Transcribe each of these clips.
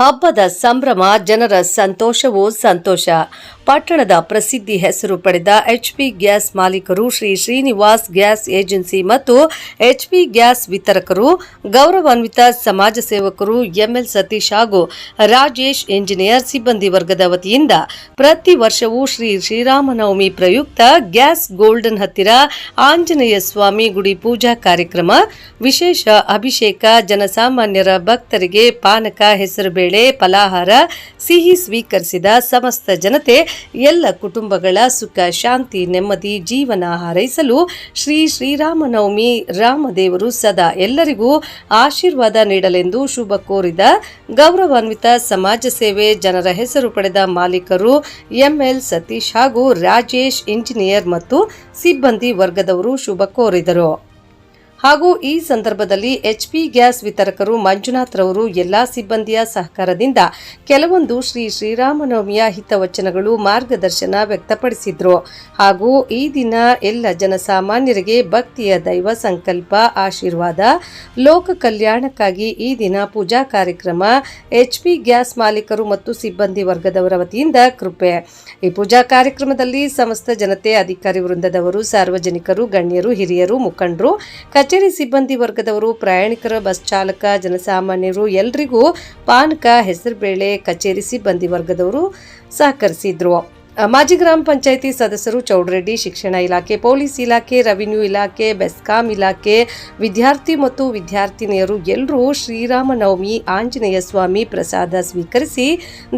ಹಬ್ಬದ ಸಂಭ್ರಮ, ಜನರ ಸಂತೋಷವೂ ಸಂತೋಷ. ಪಟ್ಟಣದ ಪ್ರಸಿದ್ಧಿ ಹೆಸರು ಪಡೆದ ಎಚ್ಪಿ ಗ್ಯಾಸ್ ಮಾಲೀಕರು ಶ್ರೀ ಶ್ರೀನಿವಾಸ್ ಗ್ಯಾಸ್ ಏಜೆನ್ಸಿ ಮತ್ತು ಎಚ್ಪಿ ಗ್ಯಾಸ್ ವಿತರಕರು, ಗೌರವಾನ್ವಿತ ಸಮಾಜ ಸೇವಕರು ಎಂಎಲ್ ಸತೀಶ್ ಹಾಗೂ ರಾಜೇಶ್ ಇಂಜಿನಿಯರ್ ಸಿಬ್ಬಂದಿ ವರ್ಗದ ವತಿಯಿಂದ ಪ್ರತಿ ವರ್ಷವೂ ಶ್ರೀ ಶ್ರೀರಾಮನವಮಿ ಪ್ರಯುಕ್ತ ಗ್ಯಾಸ್ ಗೋಲ್ಡನ್ ಹತ್ತಿರ ಆಂಜನೇಯ ಸ್ವಾಮಿ ಗುಡಿ ಪೂಜಾ ಕಾರ್ಯಕ್ರಮ, ವಿಶೇಷ ಅಭಿಷೇಕ, ಜನಸಾಮಾನ್ಯರ ಭಕ್ತರಿಗೆ ಪಾನಕ ಹೆಸರುಬೇಳೆ ಫಲಾಹಾರ, ಸಿಹಿ ಸ್ವೀಕರಿಸಿದ ಸಮಸ್ತ ಜನತೆ, ಎಲ್ಲ ಕುಟುಂಬಗಳ ಸುಖ, ಶಾಂತಿ, ನೆಮ್ಮದಿ, ಜೀವನ ಹಾರೈಸಲು ಶ್ರೀ ಶ್ರೀರಾಮನವಮಿ ರಾಮದೇವರು ಸದಾ ಎಲ್ಲರಿಗೂ ಆಶೀರ್ವಾದ ನೀಡಲೆಂದು ಶುಭ ಕೋರಿದ ಗೌರವಾನ್ವಿತ ಸಮಾಜ ಸೇವೆ ಜನರ ಹೆಸರು ಪಡೆದ ಮಾಲೀಕರು ಎಂಎಲ್ ಸತೀಶ್ ಹಾಗೂ ರಾಜೇಶ್ ಇಂಜಿನಿಯರ್ ಮತ್ತು ಸಿಬ್ಬಂದಿ ವರ್ಗದವರು ಶುಭ ಕೋರಿದರು. ಹಾಗೂ ಈ ಸಂದರ್ಭದಲ್ಲಿ ಎಚ್ಪಿ ಗ್ಯಾಸ್ ವಿತರಕರು ಮಂಜುನಾಥ್ ರವರು ಎಲ್ಲಾ ಸಿಬ್ಬಂದಿಯ ಸಹಕಾರದಿಂದ ಕೆಲವೊಂದು ಶ್ರೀ ಶ್ರೀರಾಮನವಮಿಯ ಹಿತವಚನಗಳು ಮಾರ್ಗದರ್ಶನ ವ್ಯಕ್ತಪಡಿಸಿದ್ರು. ಹಾಗೂ ಈ ದಿನ ಎಲ್ಲ ಜನಸಾಮಾನ್ಯರಿಗೆ ಭಕ್ತಿಯ ದೈವ ಸಂಕಲ್ಪ, ಆಶೀರ್ವಾದ, ಲೋಕ ಕಲ್ಯಾಣಕ್ಕಾಗಿ ಈ ದಿನ ಪೂಜಾ ಕಾರ್ಯಕ್ರಮ ಎಚ್ಪಿ ಗ್ಯಾಸ್ ಮಾಲೀಕರು ಮತ್ತು ಸಿಬ್ಬಂದಿ ವರ್ಗದವರ ವತಿಯಿಂದ ಕೃಪೆ. ಈ ಪೂಜಾ ಕಾರ್ಯಕ್ರಮದಲ್ಲಿ ಸಮಸ್ತ ಜನತೆ, ಅಧಿಕಾರಿ ವೃಂದದವರು, ಸಾರ್ವಜನಿಕರು, ಗಣ್ಯರು, ಹಿರಿಯರು, ಮುಖಂಡರು ಕಚೇರಿ ಸಿಬ್ಬಂದಿ ವರ್ಗದವರು, ಪ್ರಯಾಣಿಕರ, ಬಸ್ ಚಾಲಕ, ಜನಸಾಮಾನ್ಯರು, ಎಲ್ರಿಗೂ ಪಾನಕ ಹೆಸರುಬೇಳೆ ಕಚೇರಿ ಸಿಬ್ಬಂದಿ ವರ್ಗದವರು ಸಹಕರಿಸಿದ್ರು. ಮಾಜಿ ಗ್ರಾಮ ಪಂಚಾಯಿತಿ ಸದಸ್ಯರು ಚೌಡರೆಡ್ಡಿ ಶಿಕ್ಷಣ ಇಲಾಖೆ, ಪೊಲೀಸ್ ಇಲಾಖೆ, ರೆವಿನ್ಯೂ ಇಲಾಖೆ, ಬೆಸ್ಕಾಂ ಇಲಾಖೆ, ವಿದ್ಯಾರ್ಥಿ ಮತ್ತು ವಿದ್ಯಾರ್ಥಿನಿಯರು ಎಲ್ಲರೂ ಶ್ರೀರಾಮನವಮಿ, ಆಂಜನೇಯ ಸ್ವಾಮಿ ಪ್ರಸಾದ ಸ್ವೀಕರಿಸಿ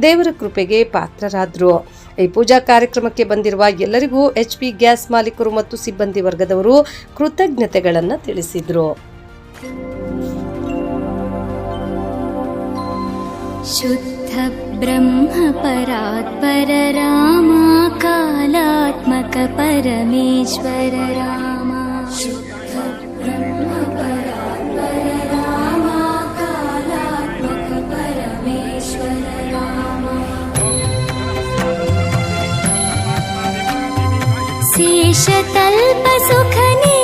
ದೇವರ ಕೃಪೆಗೆ ಪಾತ್ರರಾದರು. ಈ ಪೂಜಾ ಕಾರ್ಯಕ್ರಮಕ್ಕೆ ಬಂದಿರುವ ಎಲ್ಲರಿಗೂ ಎಚ್ಪಿ ಗ್ಯಾಸ್ ಮಾಲೀಕರು ಮತ್ತು ಸಿಬ್ಬಂದಿ ವರ್ಗದವರು ಕೃತಜ್ಞತೆಗಳನ್ನು ತಿಳಿಸಿದರು शुद्धब्रह्मपरात्पर रामा कालात्मक परमेश्वर रामा शेषतल्पसुखनिद्रित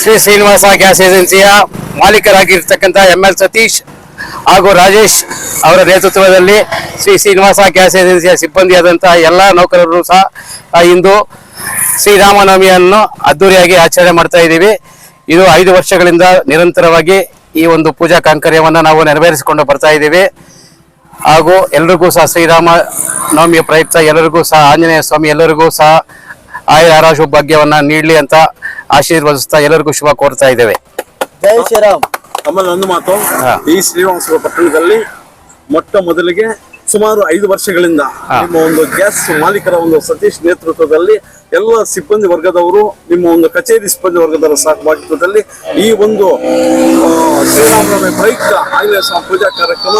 ಶ್ರೀ ಶ್ರೀನಿವಾಸ ಗ್ಯಾಸ್ ಏಜೆನ್ಸಿಯ ಮಾಲೀಕರಾಗಿರ್ತಕ್ಕಂಥ ಎಂ ಎಲ್ ಸತೀಶ್ ಹಾಗೂ ರಾಜೇಶ್ ಅವರ ನೇತೃತ್ವದಲ್ಲಿ ಶ್ರೀ ಶ್ರೀನಿವಾಸ ಗ್ಯಾಸ್ ಏಜೆನ್ಸಿಯ ಸಿಬ್ಬಂದಿಯಾದಂಥ ಎಲ್ಲ ನೌಕರರು ಸಹ ಇಂದು ಶ್ರೀರಾಮನವಮಿಯನ್ನು ಅದ್ದೂರಿಯಾಗಿ ಆಚರಣೆ ಮಾಡ್ತಾ ಇದ್ದೀವಿ. ಇದು ಐದು ವರ್ಷಗಳಿಂದ ನಿರಂತರವಾಗಿ ಈ ಒಂದು ಪೂಜಾ ಕಾಂಕರ್ಯವನ್ನು ನಾವು ನೆರವೇರಿಸಿಕೊಂಡು ಬರ್ತಾ ಇದ್ದೀವಿ. ಹಾಗೂ ಎಲ್ರಿಗೂ ಸಹ ಶ್ರೀರಾಮ ನವಮಿಯ ಪ್ರಯುಕ್ತ ಎಲ್ಲರಿಗೂ ಸಹ ಆಂಜನೇಯ ಸ್ವಾಮಿ ಎಲ್ಲರಿಗೂ ಸಹ ಆಯುರ ಆರಾಶು ಭಾಗ್ಯವನ್ನ ನೀಡಲಿ ಅಂತ ಆಶೀರ್ವದಿಸ್ತಾ ಎಲ್ಲರಿಗೂ ಶುಭ ಕೋರ್ತಾ ಇದ್ದೇವೆ. ಜೈ ಶ್ರೀರಾಮ್. ಆಮೇಲೆ ಒಂದು ಮಾತು. ಈ ಶ್ರೀರಾಮ ಪಟ್ಟಣದಲ್ಲಿ ಮೊಟ್ಟ ಮೊದಲಿಗೆ ಸುಮಾರು ಐದು ವರ್ಷಗಳಿಂದ ನಿಮ್ಮ ಒಂದು ಗ್ಯಾಸ್ ಮಾಲೀಕರ ಒಂದು ಸತೀಶ್ ನೇತೃತ್ವದಲ್ಲಿ ಎಲ್ಲ ಸಿಬ್ಬಂದಿ ವರ್ಗದವರು ನಿಮ್ಮ ಒಂದು ಕಚೇರಿ ಸಿಬ್ಬಂದಿ ವರ್ಗದವರ ಸಹಭಾಗಿತ್ವದಲ್ಲಿ ಈ ಒಂದು ಆ, ಶ್ರೀರಾಮನವಮಿ ಪ್ರಯುಕ್ತ ಸ್ವಾಮಿ ಪೂಜಾ ಕಾರ್ಯಕ್ರಮ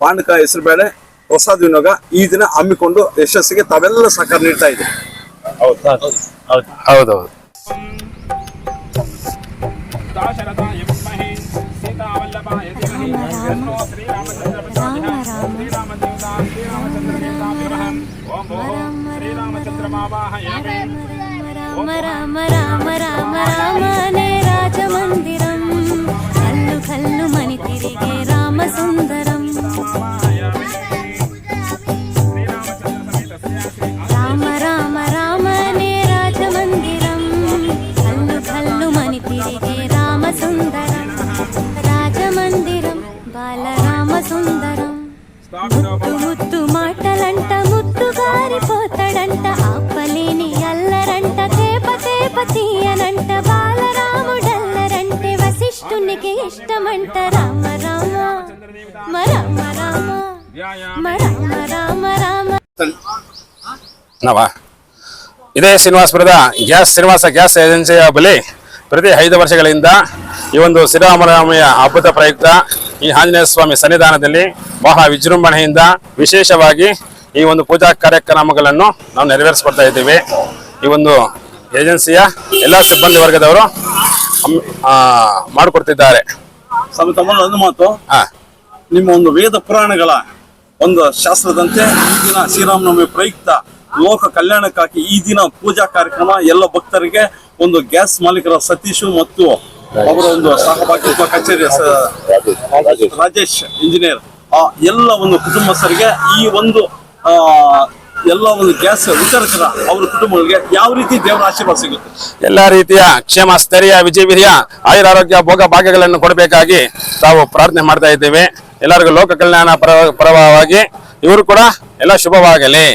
ಪಾಂಡಕ ಹೆಸರು ಬೇಳೆ ಪ್ರಸಾದ ವಿನಿಯೋಗ ಈ ದಿನ ಹಮ್ಮಿಕೊಂಡು ಯಶಸ್ಸಿಗೆ ತಾವೆಲ್ಲ ಸಹಕಾರ ನೀಡ್ತಾ ಇದ್ದೀವಿ ಹೌದೌದು రామ రామ రామ రామ రామ రామ రామ రామనే రాజమందిరం కల్లు కల్లు మని తిరిగే రామ సుందరం తేప తీయనంట బాలరాముడల్లరంటే వశిష్ఠునికి ఇష్టమంట రామ రామ మ రామ రామ మ రామ రామ రామ ನವ ಇದೇ ಶ್ರೀನಿವಾಸಪುರದ ಗ್ಯಾಸ್ ಶ್ರೀನಿವಾಸ ಗ್ಯಾಸ್ ಏಜೆನ್ಸಿಯ ಬಳಿ ಪ್ರತಿ ಐದು ವರ್ಷಗಳಿಂದ ಈ ಒಂದು ಶ್ರೀರಾಮರಾಮಯ್ಯ ಹಬ್ಬದ ಪ್ರಯುಕ್ತ ಈ ಆಂಜನೇಯ ಸ್ವಾಮಿ ಸನ್ನಿಧಾನದಲ್ಲಿ ಬಹಳ ವಿಜೃಂಭಣೆಯಿಂದ ವಿಶೇಷವಾಗಿ ಈ ಒಂದು ಪೂಜಾ ಕಾರ್ಯಕ್ರಮಗಳನ್ನು ನಾವು ನೆರವೇರಿಸ್ಕೊಡ್ತಾ ಇದ್ದೀವಿ ಈ ಒಂದು ಏಜೆನ್ಸಿಯ ಎಲ್ಲ ಸಿಬ್ಬಂದಿ ವರ್ಗದವರು ಮಾಡಿಕೊಡ್ತಿದ್ದಾರೆ. ಒಂದು ಮಾತು. ನಿಮ್ಮ ಒಂದು ವೇದ ಪುರಾಣಗಳ ಒಂದು ಶಾಸ್ತ್ರದಂತೆ ಈ ದಿನ ಶ್ರೀರಾಮನವಮಿ ಪ್ರಯುಕ್ತ ಲೋಕ ಕಲ್ಯಾಣಕ್ಕಾಗಿ ಈ ದಿನ ಪೂಜಾ ಕಾರ್ಯಕ್ರಮ ಎಲ್ಲ ಭಕ್ತರಿಗೆ ಒಂದು ಗ್ಯಾಸ್ ಮಾಲೀಕರ ಸತೀಶ್ ಮತ್ತು ಅವರ ಒಂದು ಸಹಭಾಗಿತ್ವ ಉಪ ಕಚೇರಿ ರಾಜೇಶ್ ಇಂಜಿನಿಯರ್ ಆ ಎಲ್ಲ ಒಂದು ಕುಟುಂಬಸ್ಥರಿಗೆ ಈ ಒಂದು ಆ ಎಲ್ಲ ಒಂದು ಗ್ಯಾಸ್ ವಿತರಕರ ಅವರ ಕುಟುಂಬಗಳಿಗೆ ಯಾವ ರೀತಿ ದೇವರ ಆಶೀರ್ವಾದ ಸಿಗುತ್ತೆ? ಎಲ್ಲ ರೀತಿಯ ಕ್ಷೇಮ ಸ್ಥೈರ್ಯ ವಿಜಯವಿರಿಯ ಆಯುರಾರೋಗ್ಯ ಭೋಗ ಭಾಗ್ಯಗಳನ್ನು ಕೊಡಬೇಕಾಗಿ ತಾವು ಪ್ರಾರ್ಥನೆ ಮಾಡ್ತಾ ಇದ್ದೇವೆ. ಎಲ್ಲರಿಗೂ ಲೋಕ ಕಲ್ಯಾಣ ಪರ ಪರವಾಗಿ ಇವರು ಕೂಡ ಎಲ್ಲ ಶುಭವಾಗಲಿ.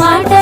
మాట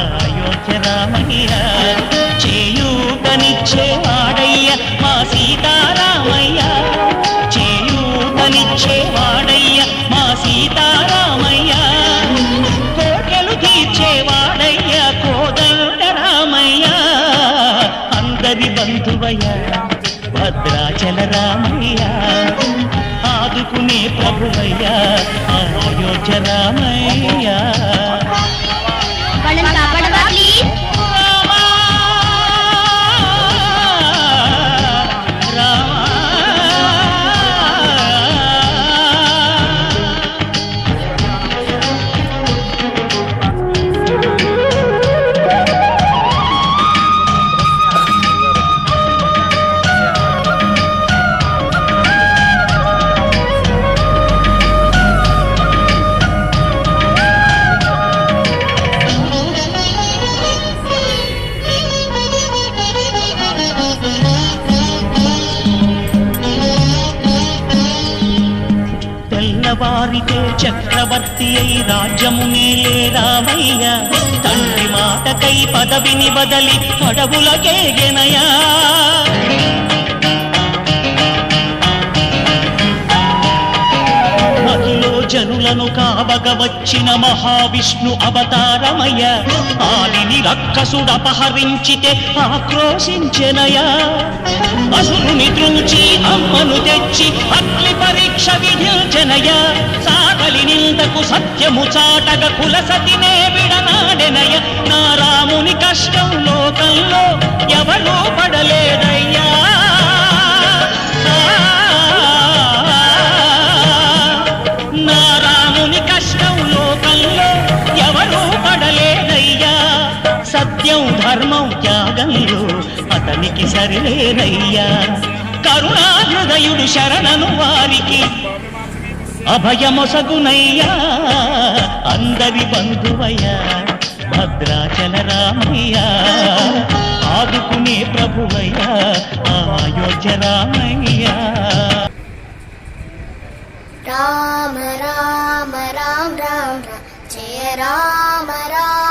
అయోధ్య రామయ్య చేయూతనిచ్చేవాడయ్య మా సీతారామయ్య చేయూతనిచ్చేవాడయ్య మా సీతారామయ్య కోటలు తీర్చేవాడయ్య కోదండ రామయ్య అందరి బంధువయ్య భద్రాచల రామయ్య ఆదుకునే ప్రభువయ్య అయోధ్య రామయ్య ಬದಲಿ ಪಡಬುಲಕೆ ಗೆನಯಾ జనులను కావగ వచ్చిన మహావిష్ణు అవతారమయ్య. ఆలిని రక్కసుడు అపహరించితే ఆక్రోశించెనయా అసురుని త్రూచి అమ్మను తెచ్చి అగ్ని పరీక్ష విధించెనయ సాగలి నిందకు సత్యము చాటగ కులసతినే విడనాడెనయ నా రాముని కష్టం లోకంలో ఎవరూ పడలేదయ్యా. అతనికి సరిలేనయ్యా. కరుణాహృదయుడు శరణను వారికి అభయమొసగునయ్యా. అందరి బంధువయ్యా భద్రాచల రామయ్యా. ఆదుకునే ప్రభువయ్యా అయోధ్య రామయ్యా. రామ రామ రామ రామ జయ రామ రామ.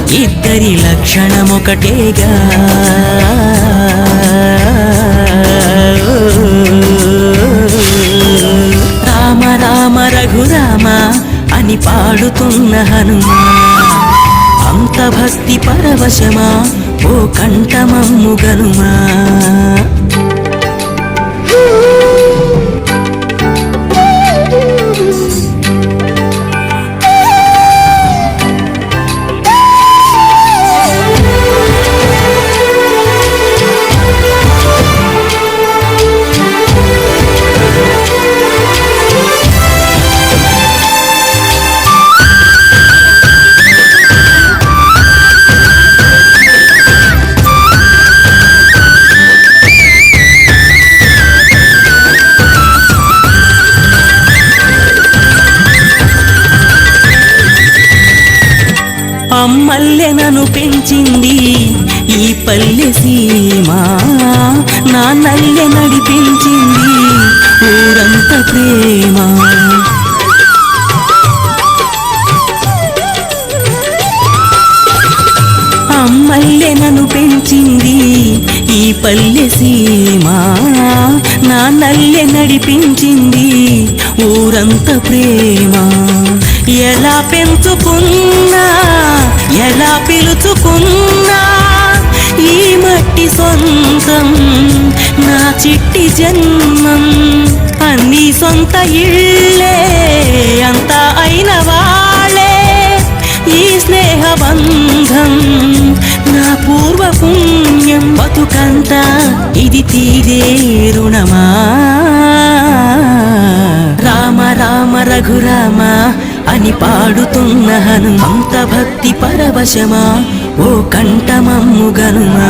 ఇద్దరి లక్షణమొకటేగా. రామ రామ రఘురామ అని పాడుతున్న హనుమా. అంత భక్తి పరవశమా ఓ కంఠమమ్ము గనుమా అమ్మల్లె నన్ను పెంచింది ఈ పల్లె సీమ. నల్లె నడిపించింది ఊరంత ప్రేమ. అమ్మల్లె నన్ను పెంచింది ఈ పల్లె సీమ. నల్లె నడిపించింది ఊరంత ప్రేమ. ఎలా పెంచుకున్నా ఎలా పిలుచుకున్నా ఈ మట్టి సొంతం నా చిట్టి జన్మం. అన్ని సొంత ఇళ్ళే అంతా అయిన వాళ్ళే. ఈ స్నేహబంధం నా పూర్వ పుణ్యం బతుకంతా ఇది తీరే రుణమా? రామ రామ రఘురామ అని పాడుతున్న హనుమంత భక్తి పరవశమా ఓ కంఠమమ్ము గనుమా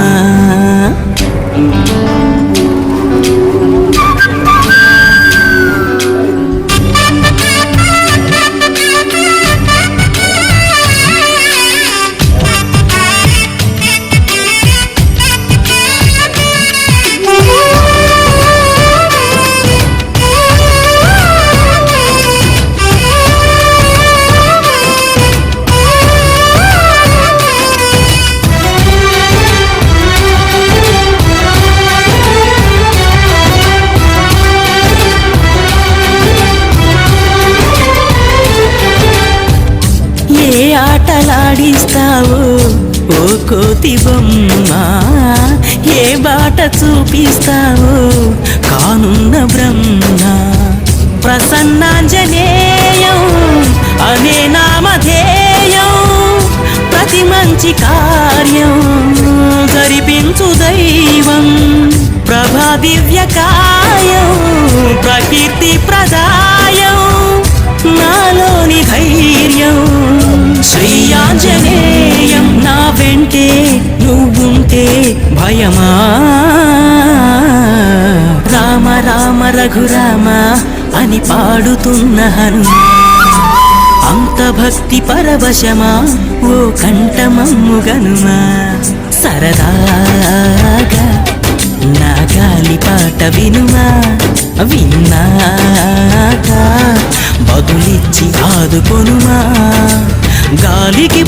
కనిపిస్తావు. కానున్న బ్రహ్మ ప్రసన్నాంజనేయం అనే నామధేయం. ప్రతి మంచి కార్యం జరిపించు దైవం. ప్రభా దివ్యకాయం ప్రకీర్తి ప్రదాయం. నాలోని ధైర్యం శ్రీయాంజనేయం నా వెంటే నువ్వుంటే భయమా? రఘురామ అని పాడుతున్న హనుమా అంత భక్తి పరవశమా ఓ కంఠమమ్ము గనుమా. సరదాగా నా గాలి పాట వినుమా. విన్నాక బదులిచ్చి ఆదుకొనుమా. గాలికి